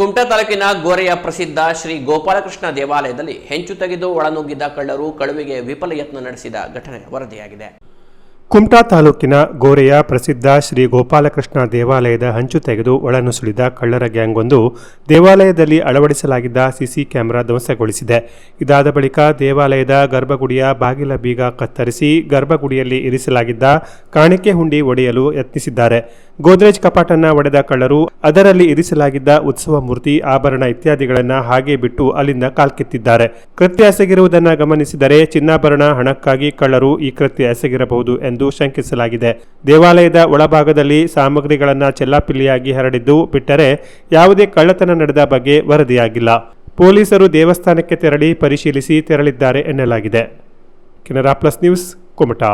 ಕುಮಟಾ ತಾಲೂಕಿನ ಗೋರೆಯ ಪ್ರಸಿದ್ಧ ಶ್ರೀ ಗೋಪಾಲಕೃಷ್ಣ ದೇವಾಲಯದಲ್ಲಿ ಹೆಂಚು ತೆಗೆದು ಒಳನುಗ್ಗಿದ ಕಳ್ಳರು ಕಳುವಿಗೆ ವಿಫಲ ಯತ್ನ ನಡೆಸಿದ ಘಟನೆ ವರದಿಯಾಗಿದೆ. ಕುಮಟಾ ತಾಲೂಕಿನ ಗೋರೆಯ ಪ್ರಸಿದ್ಧ ಶ್ರೀ ಗೋಪಾಲಕೃಷ್ಣ ದೇವಾಲಯದ ಹಂಚು ತೆಗೆದು ಒಳನುಸುಳಿದ ಕಳ್ಳರ ಗ್ಯಾಂಗ್ ಒಂದು ದೇವಾಲಯದಲ್ಲಿ ಅಳವಡಿಸಲಾಗಿದ್ದ ಸಿಸಿ ಕ್ಯಾಮೆರಾ ಧ್ವಂಸಗೊಳಿಸಿದೆ. ಇದಾದ ಬಳಿಕ ದೇವಾಲಯದ ಗರ್ಭಗುಡಿಯ ಬಾಗಿಲ ಬೀಗ ಕತ್ತರಿಸಿ ಗರ್ಭಗುಡಿಯಲ್ಲಿ ಇರಿಸಲಾಗಿದ್ದ ಕಾಣಿಕೆ ಹುಂಡಿ ಒಡೆಯಲು ಯತ್ನಿಸಿದ್ದಾರೆ. ಗೋದ್ರೇಜ್ ಕಪಾಟನ್ನ ಒಡೆದ ಕಳ್ಳರು ಅದರಲ್ಲಿ ಇರಿಸಲಾಗಿದ್ದ ಉತ್ಸವ ಮೂರ್ತಿ, ಆಭರಣ ಇತ್ಯಾದಿಗಳನ್ನು ಹಾಗೆ ಬಿಟ್ಟು ಅಲ್ಲಿಂದ ಕಾಲ್ಕಿತ್ತಿದ್ದಾರೆ. ಕೃತ್ಯ ಎಸಗಿರುವುದನ್ನು ಗಮನಿಸಿದರೆ ಚಿನ್ನಾಭರಣ ಹಣಕ್ಕಾಗಿ ಕಳ್ಳರು ಈ ಕೃತ್ಯ ಎಸಗಿರಬಹುದು ಎಂದು ಶಂಕಿಸಲಾಗಿದೆ. ದೇವಾಲಯದ ಒಳಭಾಗದಲ್ಲಿ ಸಾಮಗ್ರಿಗಳನ್ನು ಚೆಲ್ಲಾಪಿಲ್ಲಿಯಾಗಿ ಹರಡಿದ್ದು ಬಿಟ್ಟರೆ ಯಾವುದೇ ಕಳ್ಳತನ ನಡೆದ ಬಗ್ಗೆ ವರದಿಯಾಗಿಲ್ಲ. ಪೊಲೀಸರು ದೇವಸ್ಥಾನಕ್ಕೆ ತೆರಳಿ ಪರಿಶೀಲಿಸಿ ತೆರಳಿದ್ದಾರೆ ಎನ್ನಲಾಗಿದೆ. Canara plus news, Kumta.